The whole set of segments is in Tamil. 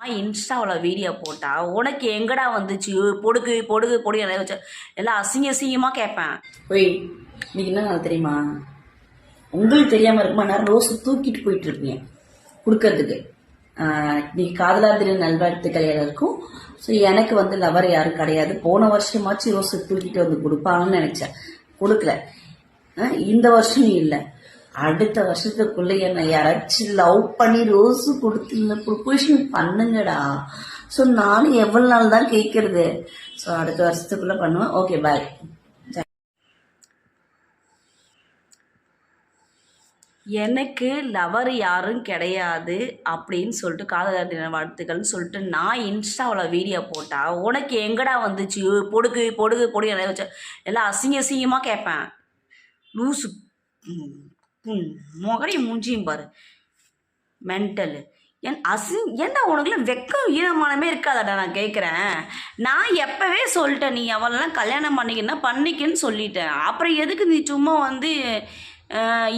இன்ஸ்டாவில் வீடியோ போட்டால் உனக்கு எங்கடா வந்துச்சு? பொடுகு பொடுகு பொடுகு எல்லாம் வச்சு எல்லாம் அசிங்க அசிங்கமாக கேட்பேன். ஒய் இன்னைக்கு என்ன நாள் தெரியுமா? உங்களுக்கு தெரியாமல் இருக்குமா? நான் ரோஸ் தூக்கிட்டு போயிட்டு இருப்பீங்க கொடுக்கறதுக்கு. நீ இன்னைக்கு காதலார் தின நல்வாழ்த்துக்கள் எல்லாருக்கும். ஸோ எனக்கு வந்து லவர் யாரும் கிடையாது. போன வருஷமாச்சு ரோஸ் தூக்கிட்டு வந்து கொடுப்பாங்கன்னு நினைச்சேன். கொடுக்கல. இந்த வருஷம் இல்லை. அடுத்த வருஷத்துக்குள்ள என்னை யாராச்சும் லவ் பண்ணி ரோஸ் கொடுத்து ப்ரொபோஷன் பண்ணுங்கடா. ஸோ நானும் எவ்வளோ நாள் தான் கேட்கறது? ஸோ அடுத்த வருஷத்துக்குள்ள பண்ணுவேன். ஓகே பாய் எனக்கு லவர் யாரும் கிடையாது அப்படின்னு சொல்லிட்டு காதலர் தின வாழ்த்துக்கள்னு சொல்லிட்டு நான் இன்ஸ்டாவில் வீடியோ போட்டால் உனக்கு எங்கடா வந்துச்சு? பொடுகு பொடுகு பொடுகு எல்லாம் வச்சு எல்லாம் அசிங்க அசிங்கமாக கேட்பேன். லூசு. உன் முகரையும் மூஞ்சியும் பாரு. மென்டலு என் அசி ஏன்டா உனக்குலாம் வெக்கம் ஈரமானமே இருக்காதாடா நான் கேட்குறேன் நான் எப்போவே சொல்லிட்டேன் நீ அவளெல்லாம் கல்யாணம் பண்ணிக்கின்னா பண்ணிக்கன்னு சொல்லிட்டேன். அப்புறம் எதுக்கு நீ சும்மா வந்து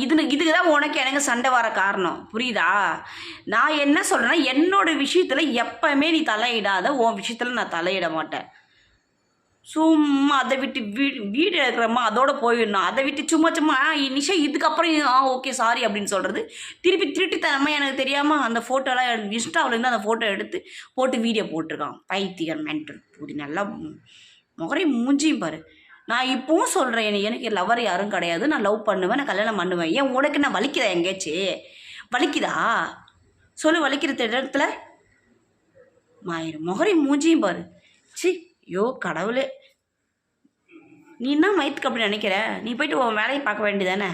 இதுன்னு இதுக்கு தான் உனக்கு எனக்கு சண்டை வர காரணம். புரியுதா? நான் என்ன சொல்கிறேன்னா என்னோட விஷயத்தில் எப்போவுமே நீ தலையிடாத உன் விஷயத்தில் நான் தலையிட மாட்டேன். சும்மா அதை விட்டு வீடு வீடு இருக்கிறம்மா அதோட போயிடணும். அதை விட்டு சும்மா சும்மா நிஷா இதுக்கப்புறம் ஆ ஓகே சாரி அப்படின்னு சொல்கிறது திருப்பி திருட்டுத்தனமாக எனக்கு தெரியாமல் அந்த ஃபோட்டோலாம் இன்ஸ்டாவிலேருந்து அந்த ஃபோட்டோ எடுத்து போட்டு வீடியோ போட்டிருக்கான். பைத்தியர் மென்டல் புதி நல்லா முகரை மூஞ்சியும் பாரு. நான் இப்போவும் சொல்கிறேன் எனக்கு லவர் யாரும் கிடையாது. நான் லவ் பண்ணுவேன் நான் கல்யாணம் பண்ணுவேன். ஏன் உனக்கு நான் வலிக்குதா எங்கேயாச்சு? வலிக்குதா? சொல்லு வலிக்கிற இடத்துல. மாயிரு முகரை மூஞ்சியும் பாரு. சி ஐயோ கடவுளே. நீ என்ன மயத்துக்கு அப்படி நினைக்கிற? நீ போயிட்டு உன் வேலையை பார்க்க வேண்டியதானே?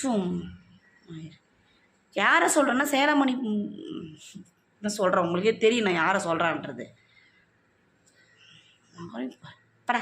சும். யாரை சொல்கிறேன்னா சேலமணி என்ன நான் சொல்கிறேன் உங்களுக்கே தெரியும் நான் யாரை சொல்கிறான்றது படா